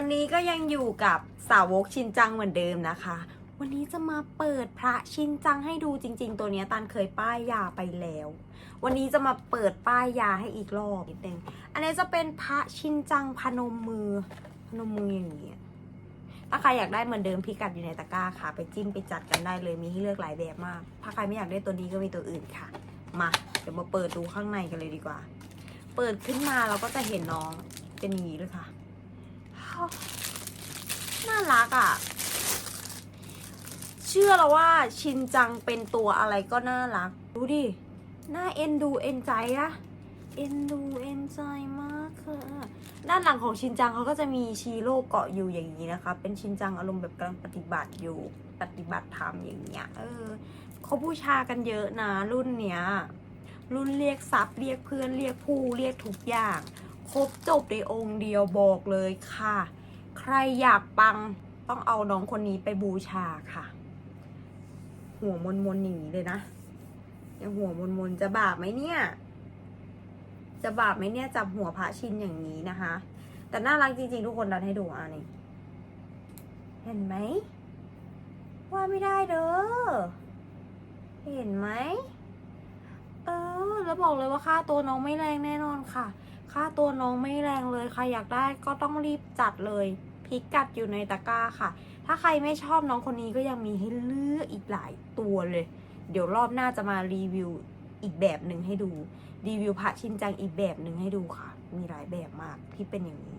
วันนี้ก็ยังอยู่กับสาวกชินจังเหมือนเดิมนะคะ วันนี้จะมาเปิดพระชินจังให้ดูจริง ๆ ตัวนี้ตันเคยป้ายยาไปแล้ว วันนี้จะมาเปิดป้ายยาให้อีกรอบนิดนึงอันนี้จะเป็นพระชินจังพนมมือ พนมมืออย่างนี้ถ้าใครอยากได้เหมือนเดิมพิกัดอยู่ในตะกร้าค่ะ ไปจิ้มไปจัดกันได้เลยมีให้เลือกหลายแบบมาก ถ้าใครไม่อยากได้ตัวนี้ก็มีตัวอื่นค่ะ มาเดี๋ยวมาเปิดดูข้างในกันเลยดีกว่า เปิดขึ้นมาเราก็จะเห็นน้องเป็นอย่างนี้เลยค่ะ น่ารักอะ่ะ เชื่อแล้วว่าชินจังเป็นตัวอะไรก็น่ารัก ดูดิ น่าเอ็นดูเอ็นใจอะเอ็นดูเอ็นใจมากค่ะ ด้านหลังของชินจังเขาก็จะมีชีโร่เกาะอยู่อย่างนี้นะคะ เป็นชินจังอารมณ์แบบกำลังปฏิบัติอยู่ปฏิบัติธรรมอย่างเงี้ย เออเขาบูชากันเยอะนะรุ่นเนี้ย รุ่นเรียกทรัพย์เรียกเพื่อนเรียกผู้เรียกทุกอย่าง ครบจบในองค์เดียวบอกเลยค่ะ ใครอยากปังต้องเอาน้องคนนี้ไปบูชาค่ะ หัวมนมนๆอย่างนี้เลยนะยังหัวมนมนๆจะบาปไหมเนี่ย จะบาปไหมเนี่ยจับหัวพระชินอย่างนี้นะคะ แต่น่ารักจริงๆทุกคนดันให้ดูอะนี่เห็นไหมว่าไม่ได้เด้อเห็นไหมเออ แล้วบอกเลยว่าค่าตัวน้องไม่แรงแน่นอนค่ะ ค่าตัวน้องไม่แรงเลยใครอยากได้ก็ต้องรีบจัดเลยพิกัดอยู่ในตะกร้าค่ะ ถ้าใครไม่ชอบน้องคนนี้ก็ยังมีให้เลือกอีกหลายตัวเลย เดี๋ยวรอบหน้าจะมารีวิวอีกแบบหนึ่งให้ดู รีวิวพระชินจังอีกแบบหนึ่งให้ดูค่ะ มีหลายแบบมากที่เป็นอย่างนี้